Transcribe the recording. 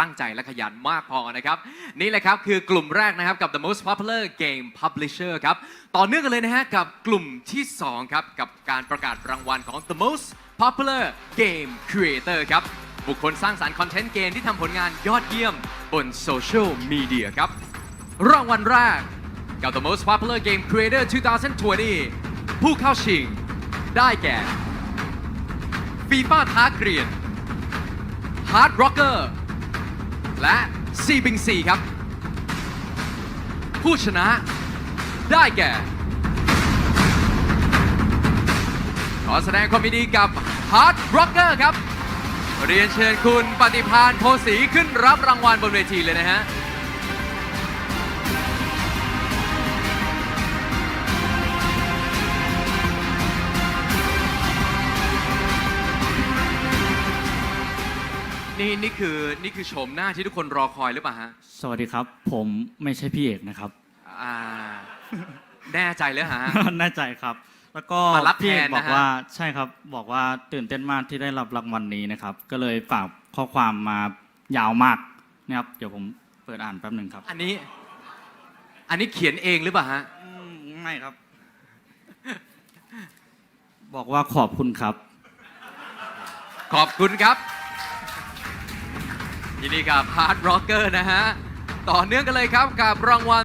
ตั้งใจและขยันมากพอนะครับ นี่แหละครับคือกลุ่มแรกนะครับกับ the most popular game publisher ครับ ต่อเนื่องกันเลยนะฮะกับกลุ่มที่ 2 ครับ กับการประกาศรางวัลของ the most popular game creator ครับ บุคคลสร้างสารรค์คอนเทนต์เกมที่ทำผลงานยอดเยี่ยมบนโซเชียลมีเดียครับ รางวัลแรกกับ the most popular game creator 2020 ผู้เข้าชิง ได้แก่ฟีฟ่าท้าเกรียน Hard Rocker และซีบิงซีครับ ผู้ชนะได้แก่ ขอแสดงความยินดีกับ Hard Rocker ครับ เรียนเชิญคุณปฏิพานโพสีขึ้นรับรางวัลบนเวทีเลยนะฮะ นี่นี่คือนี่คือโฉมหน้าที่ทุกคนรอคอยหรือเปล่าฮะสวัสดีครับ ผมไม่ใช่พี่เอกนะครับ อ่า แน่ใจเลยฮะ แน่ใจครับ แล้วก็มารับพี่เอกแทนนะฮะบอกว่าใช่ครับ บอกว่าตื่นเต้นมากที่ได้รับรางวัลนี้นะครับ ก็เลยฝากข้อความมายาวมากนะครับ เดี๋ยวผมเปิดอ่านแป๊บหนึ่งครับอันนี้ อันนี้เขียนเองหรือเปล่าฮะ อืมไม่ครับ บอกว่าขอบคุณครับ ขอบคุณครับ ยินดีกับ Hard Rocker นะฮะ ต่อเนื่องกันเลยครับกับรางวัล